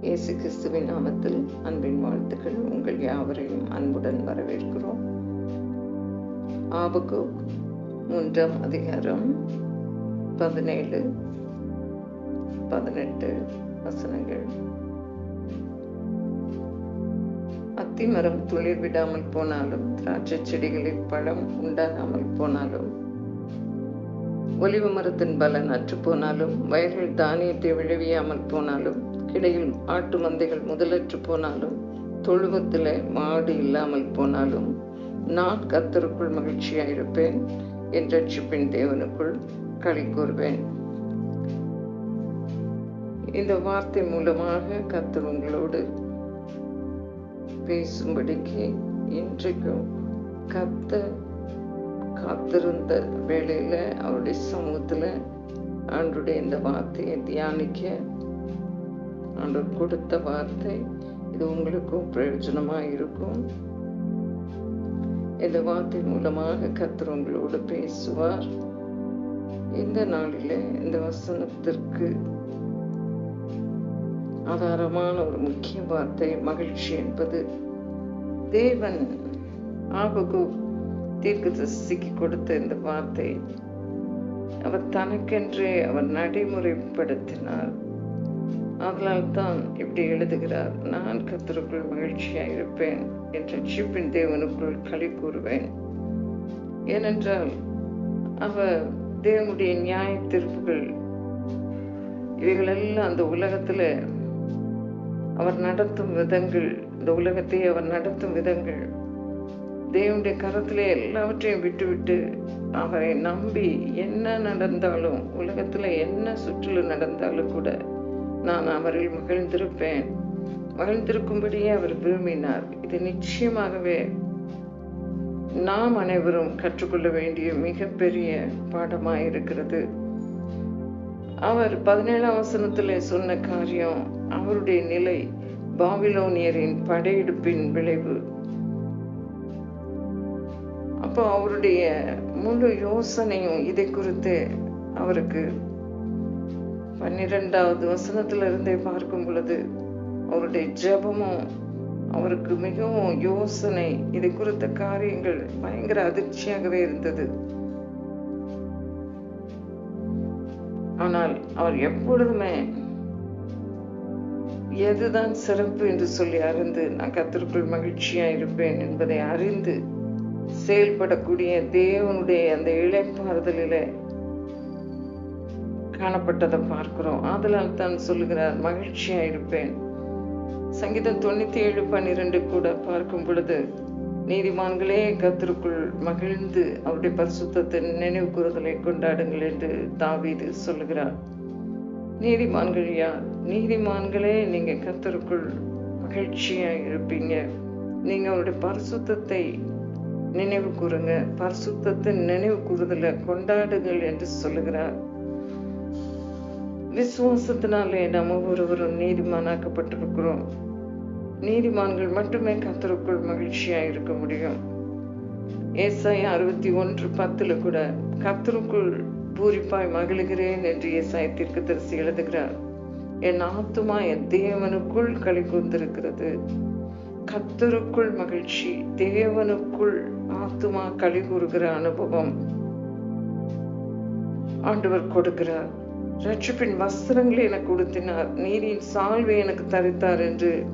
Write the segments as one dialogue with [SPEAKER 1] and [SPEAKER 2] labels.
[SPEAKER 1] இயேசு கிறிஸ்துவின் நாமத்தில் அன்பின் வாழ்த்துக்கள். உங்கள் யாவரையும் அன்புடன் வரவேற்கிறோம். ஆபகு மூன்றாம் அதிகாரம் பதினேழு பதினெட்டு வசனங்கள். அத்திமரம் துளிர் விடாமல் போனாலும் திராட்சை செடிகளில் பழம் உண்டாகாமல் போனாலும் ஒலிவு மரத்தின் பலன் அற்று போனாலும் வயல்கள் தானியத்தை விளைவியாமல் போனாலும் கிடையில் ஆட்டு மந்தைகள் முதலற்று போனாலும் தொழுவத்தில் மாடு இல்லாமல் போனாலும் நான் கத்தருக்குள் மகிழ்ச்சியாயிருப்பேன் என் ரட்சிப்பின் தேவனுக்குள் களி கூறுவேன். இந்த வார்த்தை மூலமாக கத்தர் உங்களோடு பேசும்படிக்கு இன்றைக்கும் கத்த காத்திருந்த வேளையில் அவருடைய சமூகத்துல ஆண்டுடைய இந்த வார்த்தையை தியானிக்க ஆண்டவர் கொடுத்த வார்த்தை இது உங்களுக்கும் பிரயோஜனமா இருக்கும் இந்த வார்த்தை மூலமாக கத்தர் உங்களோடு பேசுவார். இந்த நாளில இந்த வசனத்திற்கு ஆதாரமான ஒரு முக்கிய வார்த்தை மகிழ்ச்சி என்பது தேவன் ஆபகு தீர்க்கதரிசிக்கு கொடுத்த இந்த வார்த்தை. அவர் தனக்கென்றே அவர் நடைமுறைப்படுத்தினார். அதனால் தான் இப்படி எழுதுகிறார் நான் கத்தருக்குள் மகிழ்ச்சியாக இருப்பேன் என்ற சிப்பின் தேவனுக்குள் களி கூறுவேன். ஏனென்றால் அவர் தேவனுடைய நியாய தீர்ப்புகள் இவைகளெல்லாம் அந்த உலகத்தில் அவர் நடத்தும் விதங்கள் இந்த உலகத்தை அவர் நடத்தும் விதங்கள் தேவனுடைய கரத்தில் எல்லாவற்றையும் விட்டுவிட்டு அவரை நம்பி என்ன நடந்தாலும் உலகத்தில் என்ன சுற்றுலா நடந்தாலும் கூட நான் அவரில் மகிழ்ந்திருப்பேன். மகிழ்ந்திருக்கும்படியே அவர் விரும்பினார். இது நிச்சயமாகவே நாம் அனைவரும் கற்றுக்கொள்ள வேண்டிய மிகப்பெரிய பாடமாய் இருக்கிறது அவர் பதினேழாம் வசனத்துல சொன்ன காரியம் அவருடைய நிலை பாபிலோனியரின் படையெடுப்பின் விளைவு. அப்போ அவருடைய முழு யோசனையும் இதை குறித்து அவருக்கு பன்னிரெண்டாவது வசனத்துல இருந்தே பார்க்கும் பொழுது அவருடைய ஜபமும் அவருக்கு மிகவும் யோசனை இதை குறித்த காரியங்கள் பயங்கர அதிர்ச்சியாகவே இருந்தது. ஆனால் அவர் எப்பொழுதுமே எதுதான் சிறப்பு என்று சொல்லி அறிந்து நான் கத்திற்குள் மகிழ்ச்சியா இருப்பேன் என்பதை அறிந்து செயல்படக்கூடிய தேவனுடைய அந்த இழைப்பாறுதலில காணப்பட்டதை பார்க்கிறோம். ஆதலால் தான் சொல்லுகிறார் மகிழ்ச்சியா இருப்பேன் சங்கீதம் தொண்ணூத்தி ஏழு பன்னிரெண்டு கூட பார்க்கும் பொழுது நீதிமான்களே கத்திற்குள் மகிழ்ந்து அவருடைய பரிசுத்தத்தை நினைவு கூறுதலை கொண்டாடுங்கள் என்று தாவீது சொல்லுகிறார். நீதிமான்கள் யார்? நீதிமான்களே நீங்க கத்தருக்குள் மகிழ்ச்சியா இருப்பீங்க நீங்க அவருடைய பரிசுத்தத்தை நினைவு கூறுங்க. பரிசுத்தத்தை நினைவு கூறுதலை கொண்டாடுங்கள் என்று சொல்லுகிறார். விசுவாசத்தினாலே நம்ம ஒருவரும் நீதிமானாக்கப்பட்டிருக்கிறோம். நீதிமான்கள் மட்டுமே கத்தருக்குள் மகிழ்ச்சியா இருக்க முடியும். ஏசாய் அறுபத்தி ஒன்று பத்துல கூட கத்தருக்குள் பூரிப்பாய் மகிழ்கிறேன் என்று ஏசாய் தீர்க்க தரிசி எழுதுகிறார். என் ஆத்துமா என் தேவனுக்குள் களி கூர்ந்திருக்கிறது கத்தருக்குள் மகிழ்ச்சி தேவனுக்குள் ஆத்துமா களி கூறுகிற அனுபவம் ஆண்டவர் கொடுக்கிறார். ரட்சிப்பின் வஸ்திரங்களை எனக்கு உடுத்தினார். நீரின் சால்வை எனக்கு தரித்தார் என்று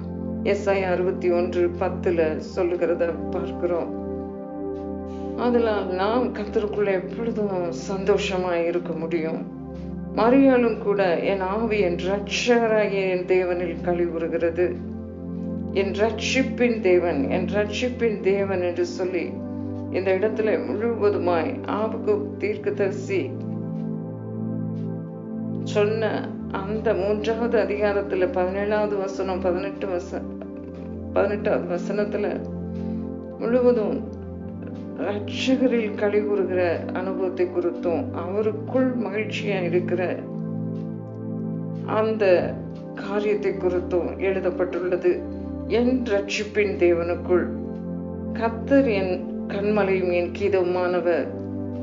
[SPEAKER 1] எஸ்ஐ அறுபத்தி ஒன்று பத்துல சொல்லுகிறத பார்க்கிறோம். அதனால் நாம் கத்தருக்குள்ள எப்பொழுதும் சந்தோஷமா இருக்க முடியும். மறியாலும் கூட என் ஆவி என் ரட்சகராகிய என் தேவனில் கழிவுறுகிறது. என் ரட்சிப்பின் தேவன் என் ரட்சிப்பின் தேவன் என்று சொல்லி இந்த இடத்துல முழுவதுமாய் ஆபுக்கு தீர்க்கதரிசி சொன்ன அந்த மூன்றாவது அதிகாரத்துல பதினேழாவது வசனம் பதினெட்டு வச பதினெட்டாவது வசனத்துல முழுவதும் ரட்சகரில் கழிவுறுகிற அனுபவத்தை குறித்தும் அவருக்குள் மகிழ்ச்சியா இருக்கிற அந்த காரியத்தை குறித்தும் எழுதப்பட்டுள்ளது. என் ரட்சிப்பின் தேவனுக்குள் கத்தர் என் கண்மலையும் என் கீதமானவர்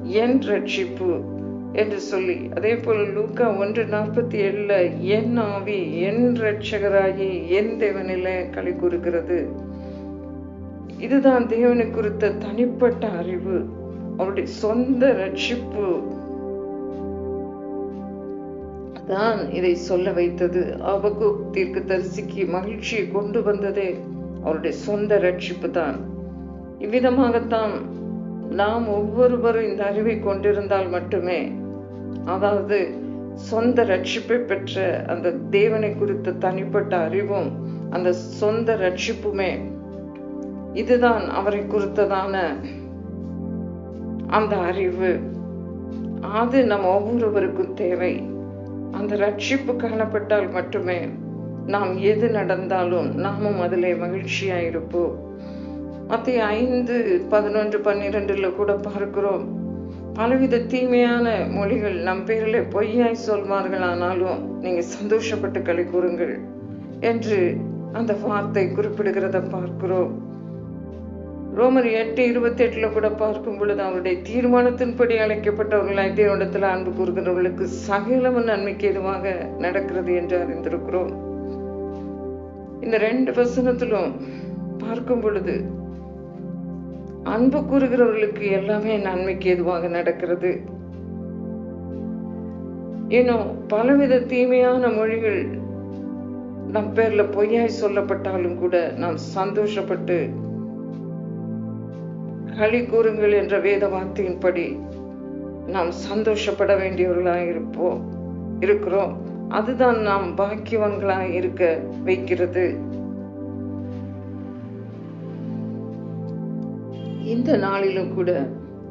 [SPEAKER 1] என் ரட்சிப்பு என்று சொல்லி அதே போல் லூக்கா ஒன்று நாற்பத்தி ஏழுல என் ஆவி என் ரட்சகராகி என் தேவனில களி கூறுகிறது. இதுதான் தேவனை குறித்த தனிப்பட்ட அறிவு அவருடைய சொந்த ரட்சிப்பு தான் இதை சொல்ல வைத்தது. அவகு தீர்க்கு தரிசிக்கு மகிழ்ச்சியை கொண்டு வந்ததே அவருடைய சொந்த ரட்சிப்பு தான். இவ்விதமாகத்தான் நாம் ஒவ்வொருவரும் இந்த அறிவை கொண்டிருந்தால் மட்டுமே அதாவது சொந்த ரட்சிப்பை பெற்ற அந்த தேவனை குறித்த தனிப்பட்ட அறிவும் அந்த சொந்த ரட்சிப்புமே இதுதான் அவரை குறித்ததான அந்த அறிவு. அது நம்ம ஒவ்வொருவருக்கும் தேவை. அந்த ரட்சிப்பு காணப்பட்டால் மட்டுமே நாம் எது நடந்தாலும் நாமும் அதிலே மகிழ்ச்சியா இருப்போம். மத்திய ஐந்து பதினொன்று பன்னிரெண்டுல கூட பார்க்கிறோம். பலவித தீமையான மொழிகள் நம் பேரில் பொய்யாய் சொல்வார்கள் ஆனாலும் நீங்க சந்தோஷப்பட்டு களி கூறுங்கள் என்று அந்த வார்த்தை குறிப்பிடுகிறத பார்க்கிறோம். ரோமர் எட்டு இருபத்தி எட்டுல கூட பார்க்கும் பொழுது அவருடைய தீர்மானத்தின்படி அழைக்கப்பட்டவர்களாய் தேவனிடத்தில் அன்பு கூறுகிறவர்களுக்கு சகலமும் நன்மைக்கு எதுவாக நடக்கிறது என்று அறிந்திருக்கிறோம். இந்த ரெண்டு வசனத்திலும் பார்க்கும் பொழுது அன்பு கூறுகிறவர்களுக்கு எல்லாமே நன்மைக்கு எதுவாக நடக்கிறது. இன்னும் பலவித தீமையான மொழிகள் நம் பேர்ல பொய்யாய் சொல்லப்பட்டாலும் கூட நாம் சந்தோஷப்பட்டு களி கூறுங்கள் என்ற வேத வார்த்தையின்படி நாம் சந்தோஷப்பட வேண்டியவர்களாக இருப்போம் இருக்கிறோம். அதுதான் நாம் பாக்கியவங்களாக இருக்க வைக்கிறது. இந்த நாளிலும் கூட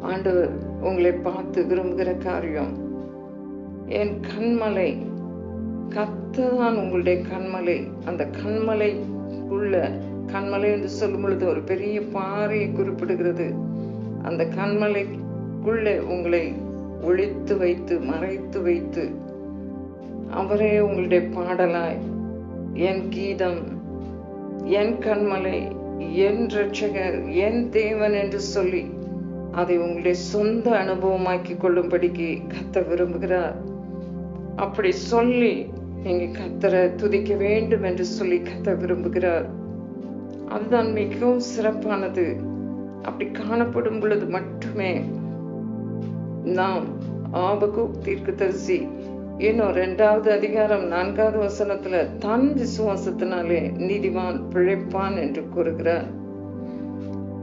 [SPEAKER 1] ஆண்டவர் உங்களை பார்த்து விரும்புகிற காரியம் என் கண்மலை கத்ததான் உங்களுடைய கண்மலை. அந்த கண்மலை உள்ள கண்மலை என்று சொல்லும் பொழுது ஒரு பெரிய பாறையை குறிப்பிடுகிறது. அந்த கண்மலைக்குள்ளே உங்களை ஒழித்து வைத்து மறைத்து வைத்து அவரே உங்களுடைய பாடலாய் என் கீதம் என் கண்மலை என் ரட்சகர் என் தேவன் என்று சொல்லி அதை உங்களுடைய சொந்த அனுபவமாக்கி கொள்ளும்படிக்கு கத்த விரும்புகிறார். அப்படி சொல்லி நீங்க கத்தரை துதிக்க வேண்டும் என்று சொல்லி கத்த விரும்புகிறார். அதுதான் மிகவும் சிறப்பானது. அப்படி காணப்படும் பொழுது மட்டுமே நாம் ஆபகு தீர்க்கதரிசி இன்னும் ரெண்டாவது அதிகாரம் நான்காவது வசனத்துல தன் விசுவாசத்தினாலே நீதிவான் பிழைப்பான் என்று கூறுகிறார்.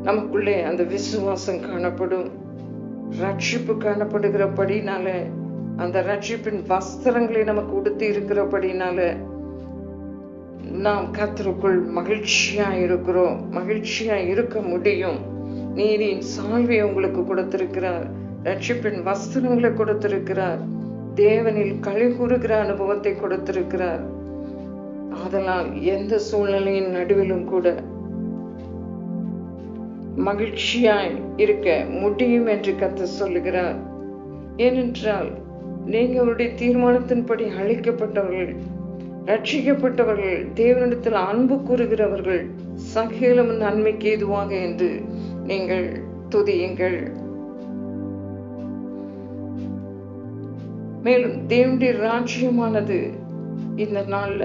[SPEAKER 1] நமக்குள்ளே அந்த விசுவாசம் காணப்படும். ரட்சிப்பு காணப்படுகிறபடினால அந்த ரட்சிப்பின் வஸ்திரங்களை நமக்கு உடுத்தி இருக்கிறபடினால நாம் கத்தருக்குள் மகிழ்ச்சியா இருக்கிறோம். மகிழ்ச்சியா இருக்க முடியும். நீதியின் சால்வை உங்களுக்கு கொடுத்திருக்கிறார். ரட்சிப்பின் வஸ்திரங்களை கொடுத்திருக்கிறார். தேவனில் களி கூறுகிற அனுபவத்தை கொடுத்திருக்கிறார். அதனால் எந்த சூழ்நிலையின் நடுவிலும் கூட மகிழ்ச்சியாய் இருக்க முடியும் என்று கத்த சொல்லுகிறார். ஏனென்றால் நீங்கள் அவருடைய தீர்மானத்தின்படி அழைக்கப்பட்டவர்கள் ரட்சிக்கப்பட்டவர்கள் தேவனிடத்தில் அன்பு கூறுகிறவர்கள் சகேலம் நன்மைக்கு ஏதுவாக என்று நீங்கள் துதியுங்கள். மேலும் தேவனுடைய ராஜ்யமானது இந்த நாள்ல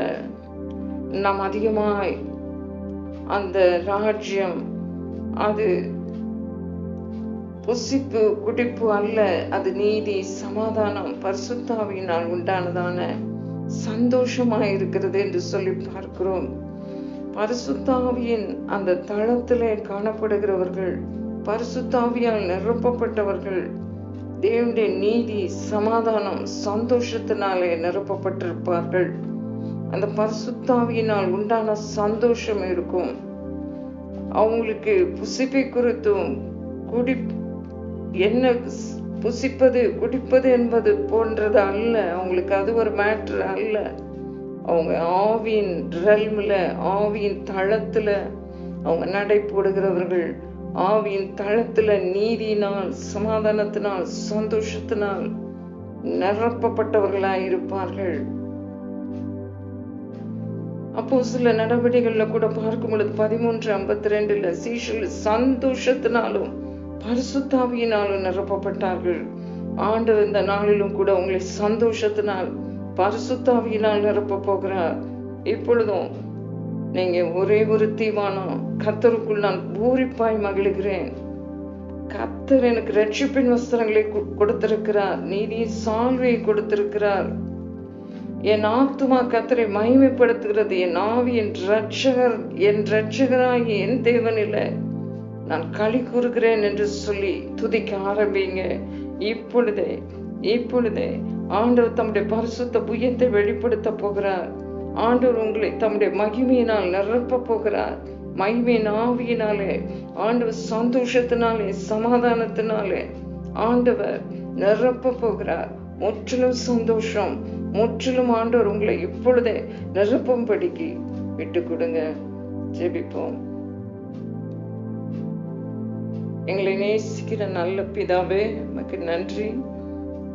[SPEAKER 1] நாம் அதிகமாய் அந்த ராஜ்யம் அது புசிப்பு குடிப்பு அல்ல அது நீதி சமாதானம் பரிசுத்தாவியினால் உண்டானதான சந்தோஷமாய் இருக்கிறது என்று சொல்லி பார்க்கிறோம். பரிசுத்தாவியின் அந்த தளத்திலே காணப்படுகிறவர்கள் பரிசுத்தாவியால் நிரப்பப்பட்டவர்கள் தேவனுடைய நீதி சமாதானம் சந்தோஷத்தினாலே நிரப்பப்பட்டிருப்பார்கள். அந்த பரிசுத்தாவியினால் உண்டான சந்தோஷம் இருக்கும். அவங்களுக்கு புசிப்பை குறித்தும் குடி என்ன புசிப்பது குடிப்பது என்பது போன்றது அல்ல. அவங்களுக்கு அது ஒரு மேட்ரு அல்ல. அவங்க ஆவியின் ரல்மில் ஆவியின் தளத்தில் அவங்க நடை போடுகிறவர்கள் ஆவியின் தளத்துல நீதியினால் சமாதானத்தினால் சந்தோஷத்தினால் நிரப்பப்பட்டவர்களாய் இருப்பார்கள். அப்போ சில நடவடிக்கைகள்ல கூட பார்க்கும் பொழுது பதிமூன்று ஐம்பத்தி ரெண்டுல சீஷல் சந்தோஷத்தினாலும் பரிசுத்தாவியினாலும் நிரப்பப்பட்டார்கள். ஆண்டு இந்த நாளிலும் கூட உங்களை சந்தோஷத்தினால் பரிசுத்தாவியினால் நிரப்ப போகிறார். இப்பொழுதும் நீங்க ஒரே ஒரு தீவானம் கத்தருக்குள் நான் பூரிப்பாய் மகிழ்கிறேன். கத்தர் எனக்கு ரட்சிப்பின் வஸ்திரங்களை கு- கொடுத்திருக்கிறார். நீதி சால்வையை கொடுத்திருக்கிறார். என் ஆத்துமா கத்தரை மகிமைப்படுத்துகிறது. என் ஆவி என் ரட்சகர் என் ரட்சகராகி என் தேவனில நான் களி கூறுகிறேன் என்று சொல்லி துதிக்க ஆரம்பிங்க. இப்பொழுதே இப்பொழுதே ஆண்டவர் தம்முடைய பரிசுத்த புயத்தை வெளிப்படுத்த போகிறார். ஆண்டவர் உங்களை தம்முடைய மகிமையினால் நிரப்ப போகிறார். மகிமையின் ஆவியினாலே ஆண்டவர் சந்தோஷத்தினாலே சமாதானத்தினாலே ஆண்டவர் நிரப்ப போகிறார். முற்றிலும் சந்தோஷம் முற்றிலும் ஆண்டவர் உங்களை இப்பொழுதே நிரப்பும்படிக்கு விட்டு கொடுங்க. ஜெபிப்போம். எங்களை நேசிக்கிற நல்ல பிதாவே உமக்கு நன்றி.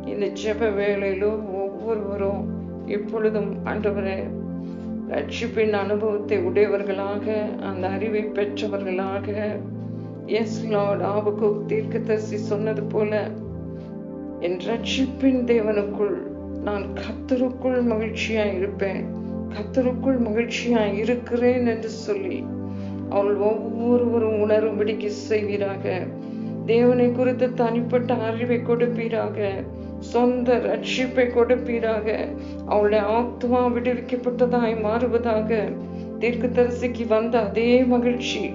[SPEAKER 1] இந்த ஜெப வேலையிலும் ஒவ்வொருவரும் இப்பொழுதும் ஆண்டவரே ரட்சிப்பின் அனுபவத்தை உடையவர்களாக அந்த அறிவை பெற்றவர்களாக எஸ் லார்ட் ஆபக்கு தீர்க்கதரிசி சொன்னது போல என் ரட்சிப்பின் தேவனுக்குள் நான் கத்தருக்குள் மகிழ்ச்சியா இருப்பேன். கத்தருக்குள் மகிழ்ச்சியா இருக்கிறேன் என்று சொல்லி அவள் ஒவ்வொருவரும் உணரும்படிக்கு செய்வீராக. தேவனை குறித்து தனிப்பட்ட அறிவை கொடுப்பீராக. சொந்த ரட்சிப்பை கொடுப்பீராக. அவளுடைய ஆத்மா விடுவிக்கப்பட்டதாய் மாறுவதாக தீர்க்கதரிசிக்கு வந்த அதே மகிழ்ச்சி.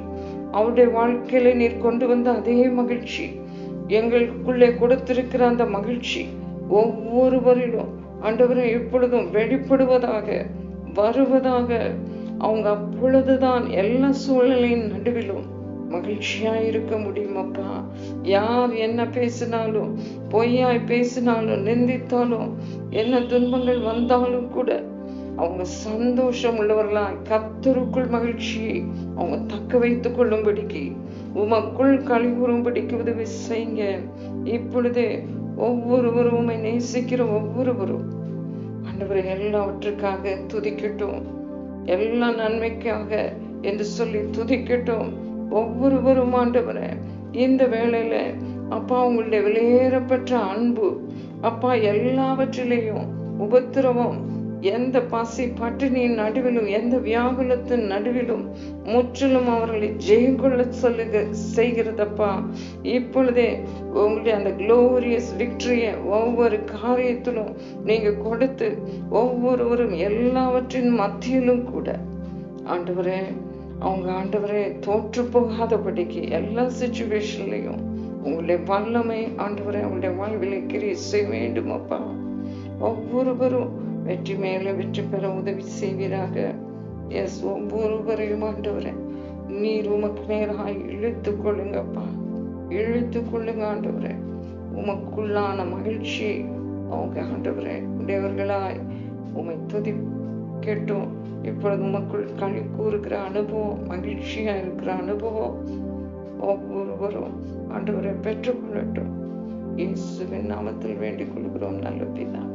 [SPEAKER 1] அவருடைய வாழ்க்கையில நீர் கொண்டு வந்த அதே மகிழ்ச்சி. எங்களுக்குள்ளே கொடுத்திருக்கிற அந்த மகிழ்ச்சி ஒவ்வொருவரிலும் ஆண்டவரை எப்பொழுதும் வெளிப்படுவதாக வருவதாக. அவங்க அப்பொழுதுதான் எல்லா சூழ்நிலையின் நடுவிலும் மகிழ்ச்சியா இருக்க முடியுமப்பா? யார் என்ன பேசினாலும் பொய்யாய் பேசினாலும் நிந்தித்தாலும் என்ன துன்பங்கள் வந்தாலும் கூட அவங்க சந்தோஷம் உள்ளவர்களாய் கத்தருக்குள் மகிழ்ச்சியை அவங்க தக்க வைத்துக் கொள்ளும்படிக்கு உமக்குள் கழிவுறும்படிக்கு உதவி செய்யுங்க. இப்பொழுதே ஒவ்வொருவரும் உம்மை நேசிக்கிற ஒவ்வொருவரும் ஆண்டவரை எல்லாவற்றுக்காக துதிக்கட்டும். எல்லா நன்மைக்காக என்று சொல்லி துதிக்கட்டும். ஒவ்வொருவரும் ஆண்டவரே இந்த வேளையில அப்பா உங்களுடைய வெளியேறப்பட்ட அன்பு அப்பா எல்லாவற்றிலேயும் உபத்திரவம் எந்த பசி பட்டினியின் நடுவிலும் எந்த வியாகுலத்தின் நடுவிலும் முற்றிலும் அவர்களை ஜெயம் கொள்ள சொல்லுக செய்கிறதப்பா. இப்பொழுதே உங்களுடைய அந்த குளோரியஸ் விக்டரியை ஒவ்வொரு காரியத்திலும் நீங்க கொடுத்து ஒவ்வொருவரும் எல்லாவற்றின் மத்தியிலும் கூட ஆண்டவரே அவங்க ஆண்டவரே தோற்று போகாதபடிக்கு எல்லா சுச்சுவேஷன்லையும் உங்களுடைய வல்லமை ஆண்டவரே அவங்களுடைய வாழ்வில் கிரியை செய்ய வேண்டும் அப்பா. ஒவ்வொருவரும் வெற்றி மேல வெற்றி பெற உதவி செய்வீராக. எஸ் ஒவ்வொருவரையும் ஆண்டவரே நீர் உமக்கு நேராக இழுத்து கொள்ளுங்கப்பா இழுத்து கொள்ளுங்க ஆண்டவரே. உமக்குள்ளான மகிழ்ச்சி அவங்க ஆண்டவரே உடையவர்களாய் உமை துதி கேட்டோம் இப்பொழுது மக்கள் களி கூறுகிற அனுபவம் மகிழ்ச்சியா இருக்கிற அனுபவம் ஒவ்வொருவரும் ஆண்டவரை பெற்றுக்கொள்ளட்டும் இயேசுவின் நாமத்தில் வேண்டிக் கொள்கிறோம் நல்ல பிதா.